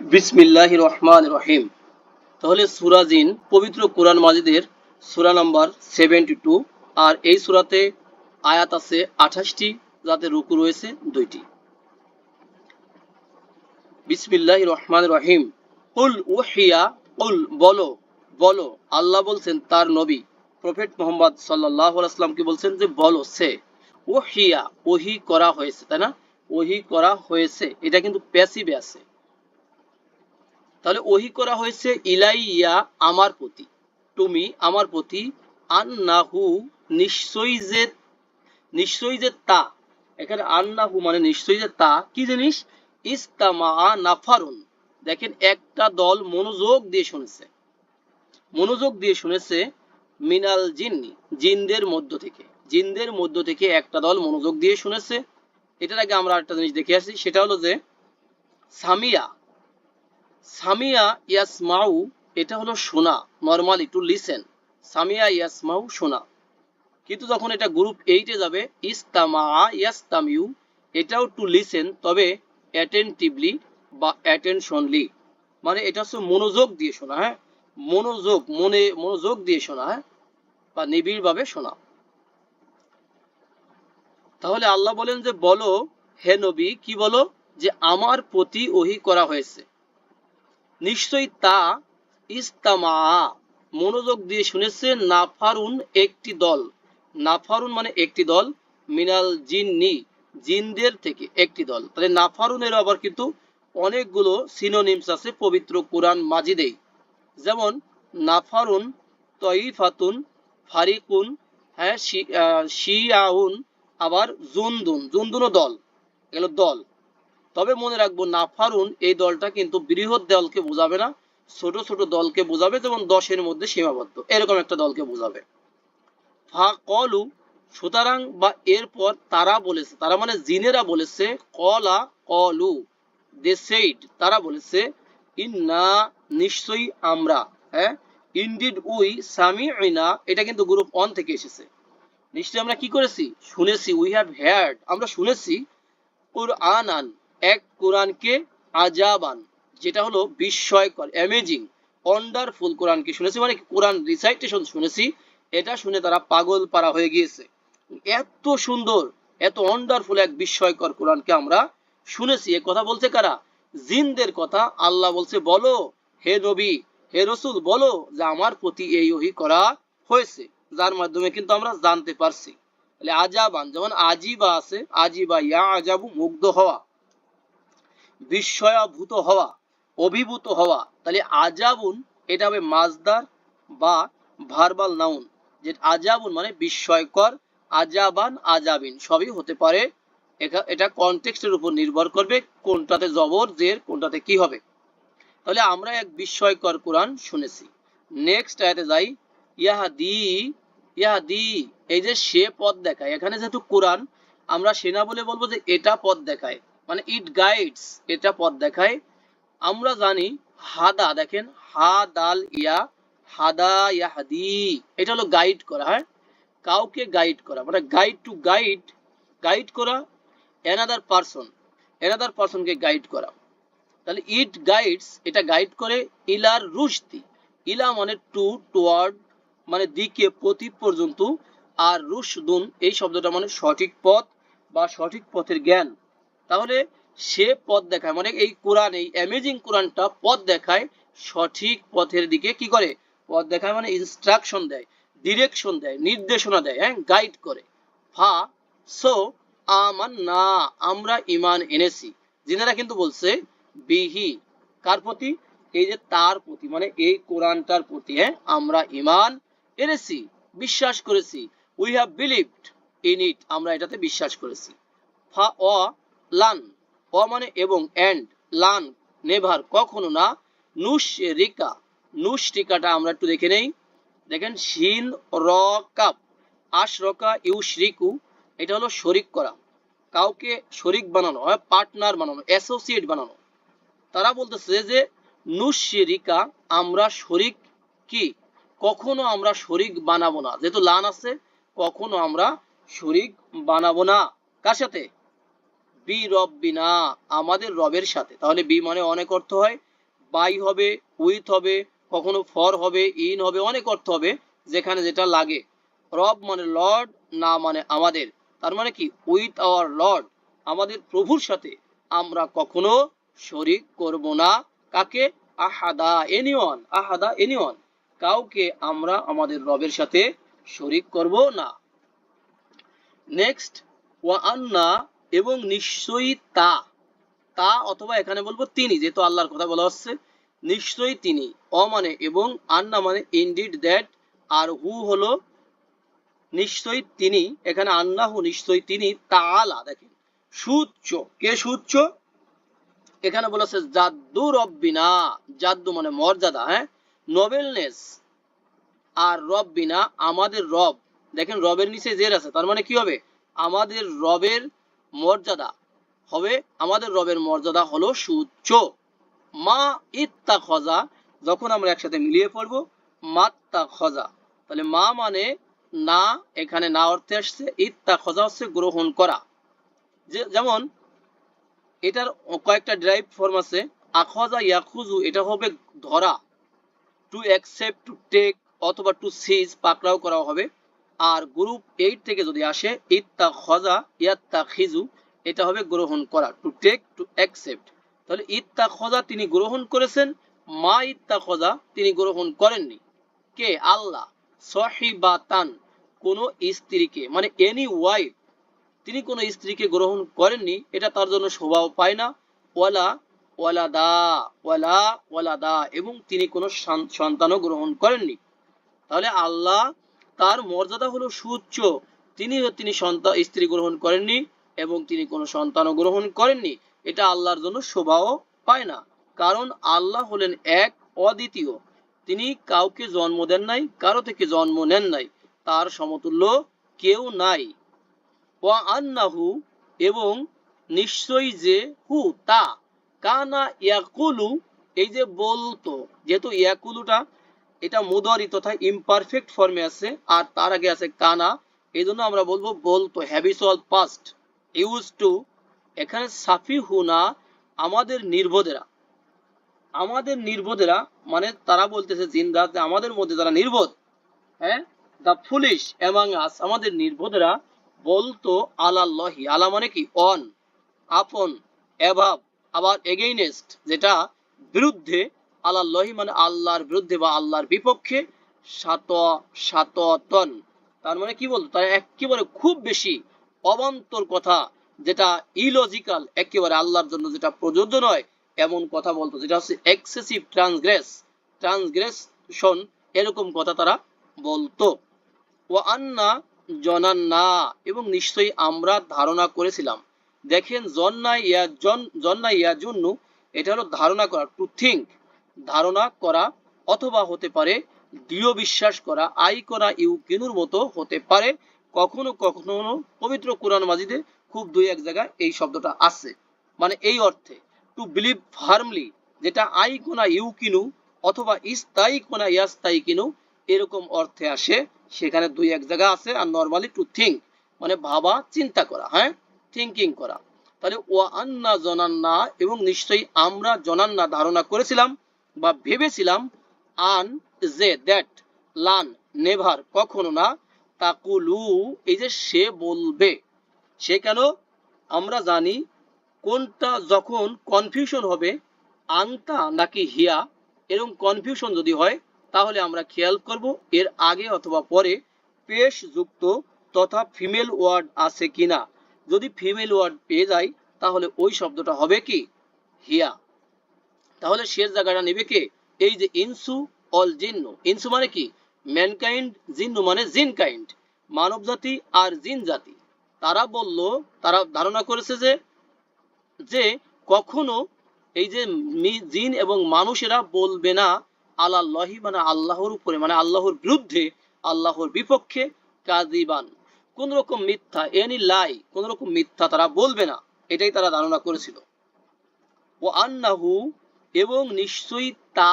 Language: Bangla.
বিসমিল্লাহ রহমান রহিম। তাহলে সুরা জিন, পবিত্র কোরআন মাজিদের সুরা নাম্বার সেভেন্টি টু, আর এই সুরাতে আয়াত আছে আঠাশটি, যাতে রুকু রয়েছে দুইটি। বিসমিল্লাহ রহমান রহিম। কুল উহিয়া, কুল বলো বলো, আল্লাহ বলছেন তার নবী, প্রফেট মোহাম্মদ সাল্লাহ আসলামকে বলছেন যে, বলো সে। ওহিয়া ওহি করা হয়েছে, তাই না? ওহি করা হয়েছে, এটা কিন্তু প্যাসিভে আছে। তাহলে ওহি করা হয়েছে, ইলাইয়া আমার প্রতি। তুমি আমার প্রতি আন্নাহু, নিশ্চয়ই যে নিশ্চয়ই যে তা। এখানে আন্নাহু মানে নিশ্চয়ই যে তা। কি জিনিস? ইস্তামা নাফারুন। দেখেন, একটা দল মনোযোগ দিয়ে শুনেছে। মনোযোগ দিয়ে শুনেছে মিনাল জিন্নি, জিনদের মধ্য থেকে। জিনদের মধ্য থেকে একটা দল মনোযোগ দিয়ে শুনেছে। এটার আগে আমরা একটা জিনিস দেখে আসি, সেটা হলো যে সামিয়া সামিয়া ইয়াসমাউ, এটা হলো শোনা নর্মালি টু লিসেন সামিয়া ইয়াসমাউ শোনা কিন্তু যখন এটা গ্রুপ এইটে যাবে, ইস্তামা ইয়াস্তামিউ, এটাও টু লিসেন তবে অ্যাটেন্টিভলি বা অ্যাটেনশনলি মানে এটা হচ্ছে মনোযোগ দিয়ে শোনা হ্যাঁ? মনোযোগ, মনে, মনোযোগ দিয়ে শোনা হ্যাঁ? বা নিবিড়ভাবে শোনা। তাহলে আল্লাহ বলেন যে, বলো, হে নবী, কি বলো? যে, আমার প্রতি ওহি করা হয়েছে। নিশ্চয়ই তা ইস্তামা মনোযোগ দিয়ে শুনেছে নাফারুন একটি দল। নাফারুন মানে একটি দল, মিনাল জিন্নি, জিনদের থেকে একটি দল। তাহলে নাফারুনের আবার কিন্তু অনেকগুলো সিনোনিমস আছে পবিত্র কোরআন মাজিদেই। যেমন, নাফারুন, তয়িফাতুন, ফারিকুন হ্যাঁ শিয়াউন, আবার জুনদুন। জুনদুনও দল, এগুলো দল। তবে মনে রাখব নাফারুন এই দলটা কিন্তু বৃহৎ দলকে বোঝাবে না, ছোট ছোট দলকে বোঝাবে যেমন দশের মধ্যে সীমাবদ্ধ, এরকম একটা দলকে বোঝাবে। ফা কলু সুতরাং বা এরপর তারা বলেছে, তারা মানে জিনেরা বলেছে, কলা কলু, দে তারা বলেছে, ইন্না নিশ্চয়ই আমরা হ্যাঁ? ইনডিড উই সামি ইনা এটা কিন্তু গ্রুপ অন থেকে এসেছে। নিশ্চয়ই আমরা কি করেছি? শুনেছি, উই হ্যাভ হ্যাড আমরা শুনেছি কোরআন আন এক কোরআনকে আজাবান, যেটা হলো বিস্ময়কর অ্যামেজিং ওয়ান্ডারফুল কোরআনকে শুনেছি মানে কোরআন রিসাইটেশন শুনেছি, এটা শুনে তারা পাগল পারা হয়ে গিয়েছে। এত সুন্দর, এত ওয়ান্ডারফুল এক বিস্ময়কর কোরআনকে আমরা শুনেছি। এ কথা বলছে কারা? জিনদের কথা আল্লাহ বলছে, বলো, হে নবী, হে রসুল, বলো যে আমার প্রতি এই ওহি করা হয়েছে। যার মাধ্যমে কিন্তু আমরা জানতে পারছি। তাহলে আজাবান, যেমন আজিবা আছে, আজিবা ইয়া আজাবু মুগ্ধ হওয়া। বিস্ময়াভূত হওয়া, অভিভূত হওয়া, তাহলে আজাবুন এটা হবে মাজদার বা ভার্বাল নাউন, যে আজাবুন মানে বিস্ময়কর, আজাবান, আজাবিন, সবই হতে পারে। এটা কনটেক্সটের উপর নির্ভর করবে কোনটাতে জবর, জের, কোনটাতে কি হবে। তাহলে আমরা এক বিস্ময়কর কোরআন শুনেছি। নেক্সট আয়াতে যাই। ইয়াহাদি ইয়াহাদি, এই যে সে পথ দেখায়। এখানে যেহেতু কোরআন, আমরা সেনা বলে বলব যে এটা পথ দেখায়। মানে ইট গাইডস এটা পথ দেখায়। আমরা জানি, হাদা, দেখেন হা দাল ইয়া, হাদা ইয়াহাদি। এটা হলো গাইড করা হ্যাঁ? কাউকে গাইড করা মানে গাইড টু গাইড গাইড করা অ্যানাদার পারসন অ্যানাদার পারসনকে গাইড করা। তাহলে ইট গাইডস এটা গাইড করে ইলার রুশদি ইলা মানে টু টুয়ার্ড মানে দিকে প্রতি পর্যন্ত। আর রুশদুন, এই শব্দটা মানে সঠিক পথ বা সঠিক পথের জ্ঞান। তাহলে সে পথ দেখায় মানে এই কোরআন, এই অ্যামেজিং কোরআনটা পথ দেখায়, সঠিক পথের দিকে কি করে? পথ দেখায় মানে ইনস্ট্রাকশন দেয় ডিরেকশন দেয়, নির্দেশনা দেয় হ্যাঁ গাইড করে। ফা, সো আমান না আমরা ইমান এনেছি। যিনারা কিন্তু বলছে, বিহি, কার প্রতি? এই যে তার প্রতি মানে এই কোরআনটার প্রতি হ্যাঁ আমরা ইমান এনেছি, বিশ্বাস করেছি। We have believed in it আমরা এটাতে বিশ্বাস করেছি। ফা, অ লান অ মানে এবং এন্ড, লান, নেভার, কখনো না। নুস রিকা আমরা একটু দেখে নেই। দেখেন, শিন, র, কাপ, আশ রকা ইউশরিকু এটা হলো শরিক করা। কাউকে শরিক বানানো হয়, পার্টনার বানানো, অ্যাসোসিয়েট বানানো। তারা বলতেছে যে নুশরিকা আমরা শরিক কি? কখনো আমরা শরিক বানাবো না। যেহেতু লান আছে, কখনো আমরা শরিক বানাবো না। কার সাথে? বি রব্বিনা আমাদের রবের সাথে। তাহলে বি মানে অনেক অর্থ হয়। বাই হবে, উইথ হবে, কখনো ফর হবে, ইন হবে, অনেক অর্থ হবে, যেখানে যেটা লাগে। রব মানে লর্ড, না মানে আমাদের। তার মানে কি? উইথ আওয়ার লর্ড, আমাদের প্রভুর সাথে আমরা কখনো শরিক করব না। কাকে? আহাদা এনিওয়ান আহাদা এনিওয়ান কাউকে আমরা আমাদের রবের সাথে শরিক করব না। নেক্সট ওয়া আন্না এবং নিশ্চয়ই তা তা অথবা এখানে বলব তিনি, যেহেতু আল্লাহর কথা বলা হচ্ছে, নিশ্চয়ই তিনি, অ মানে এবং আন্না মানে ইনডিড দ্যাট আর হু হলো নিশ্চয়ই তিনি, এখানে আন্নাহু নিশ্চয়ই তিনি তাআলা, দেখেন, সুচ্চ, কে সুচ্চ? এখানে বলেছে জাদ্দু রব্বিনা, জাদ্দু মানে মর্যাদা হ্যাঁ? নোবেলনেস আর রব্বিনা আমাদের রব, দেখেন রবের নিচে জের আছে, তার মানে কি হবে? আমাদের রবের মর্যাদা। হবে আমাদের রবের মর্যাদা হলো সুচ্চ মা ইত্তা খজা যখন আমরা একসাথে মিলিয়ে পড়ব মাত্তা খজা তাহলে মা মানে না, এখানে না অর্থে আসছে ইত্তা খজা হচ্ছে গ্রহণ করা। যেমন, এটার কয়েকটা ড্রাইভ ফর্ম আছে আখজা ইয়াখুজু এটা হবে ধরা। টু অ্যাকসেপ্ট টু টেক অথবা টু সিজ পাকড়াও করা হবে। আর গ্রুপ এইট থেকে যদি আসে ইত্তা খজা ইয়াত্তা খিজু এটা হবে গ্রহণ করা। টু টেক টু অ্যাকসেপ্ট তাহলে ইত্তা খজা তিনি গ্রহণ করেছেন, মা ইত্তা খজা তিনি গ্রহণ করেননি। কে? আল্লাহ। সহিবাতান। কোন স্ত্রীকে মানে এনি ওয়াইফ তিনি কোন স্ত্রীকে গ্রহণ করেননি, এটা তার জন্য শোভাও পায় না। ওয়ালা ওয়ালা দা ওয়ালা ওয়ালা দা এবং তিনি কোনো সন- সন্তানও গ্রহণ করেননি। তাহলে আল্লাহ তার মর্যাদা হলো সুউচ্চ। তিনি তিনি সন্তান স্ত্রী গ্রহণ করেননি এবং তিনি কোনো সন্তানও গ্রহণ করেননি। এটা আল্লাহর জন্য শোভাও পায় না। কারণ আল্লাহ হলেন এক অদ্বিতীয়। তিনি কাউকে জন্ম দেন নাই, কারও থেকে জন্ম নেন নাই। তার সমতুল্য কেউ নাই। আন্নাহু এবং নিশ্চয়ই যে হু তা। কানা ইয়াকুলু, এই যে বলতো, যেহেতু ইয়াকুলুটা এটা মুদারি তথা ইমপারফেক্ট ফর্মে আছে, আর তার আগে আছে কানা। এই জন্য আমরা বলব বলতো হ্যাবিচুয়াল পাস্ট ইউজ টু এখানে সাফি হুনা আমাদের নির্বোধেরা। আমাদের নির্বোধেরা মানে তারা বলতেছে জিন্দা যে আমাদের মধ্যে যারা নির্বোধ হ্যাঁ? দ্য ফুলিশ এমাং আস আমাদের নির্বোধেরা বলতো আলাল্লাহি, আলা মানে কি? অন আপন এভাব আবার এগেইনেস্ট যেটা বিরুদ্ধে আলাল্লাহি মানে আল্লাহর বিরুদ্ধে বা আল্লাহর বিপক্ষে সাত, সাততন। তার মানে কি বলতো? তার একেবারে খুব বেশি অবান্তর কথা যেটা ইলজিক্যাল একেবারে আল্লাহর জন্য যেটা প্রযোজ্য নয়, এমন কথা বলতো, যেটা হচ্ছে এক্সেসিভ ট্রান্সগ্রেস ট্রান্সগ্রেশন এরকম কথা তারা বলতো। ও আন্না জনান্না, এবং নিশ্চয়ই আমরা ধারণা করেছিলাম। দেখেন জন্না ইয়া জন জন্না ইয়া জন্য এটা হলো ধারণা করা টু থিঙ্ক ধারণা করা অথবা হতে পারে দৃঢ় বিশ্বাস করা, আই করা, ইউ কিনুর মতো হতে পারে। কখনো কখনো পবিত্র কোরআন মাজিদে খুব দুই এক জায়গায় এই শব্দটা আছে। মানে এই অর্থে টু বিলিভ ফার্মলি যেটা আই কোনা, ইউ কিনু, অথবা ইস্তাই কোনা, ইয়াস্তাই কিনু, এরকম অর্থে আসে। সেখানে দুই এক জায়গা আছে। আর নর্মালি টু থিঙ্ক মানে ভাবা, চিন্তা করা হ্যাঁ? থিঙ্কিং করা। তাহলে ও আন্না জনান্না, এবং নিশ্চয়ই আমরা জনান্না ধারণা করেছিলাম। বা ভেবেছিলাম আন যে দ্যাট লান নেভার কখনো না তাকুলু এই যে সে বলবে। সে কেন? আমরা জানি কোনটা যখন কনফিউশন হবে আংতা নাকি হিয়া এরকম কনফিউশন যদি হয়, তাহলে আমরা খেয়াল করব এর আগে অথবা পরে পেশ যুক্ত তথা ফিমেল ওয়ার্ড আছে কিনা। যদি ফিমেল ওয়ার্ড পেয়ে যাই, তাহলে ওই শব্দটা হবে কি? হিয়া। তাহলে শেষ জায়গাটা নেবে কে? এই যে ইনসু অল জিন্নু। ইনসু মানে কি? ম্যানকাইন্ড জিন্নু মানে জিন কাইন্ড মানব জাতি আর জিন জাতি তারা বলল, তারা ধারণা করেছে যে যে কখনো এই যে জিন এবং মানুষেরা বলবে না আল্লাহি মানে আল্লাহর উপরে মানে আল্লাহর বিরুদ্ধে, আল্লাহর বিপক্ষে কাজিবান কোন রকম মিথ্যা এনি লাই কোন রকম মিথ্যা তারা বলবে না। এটাই তারা ধারণা করেছিল। ও আন্নাহু এবং নিশ্চয়ই তা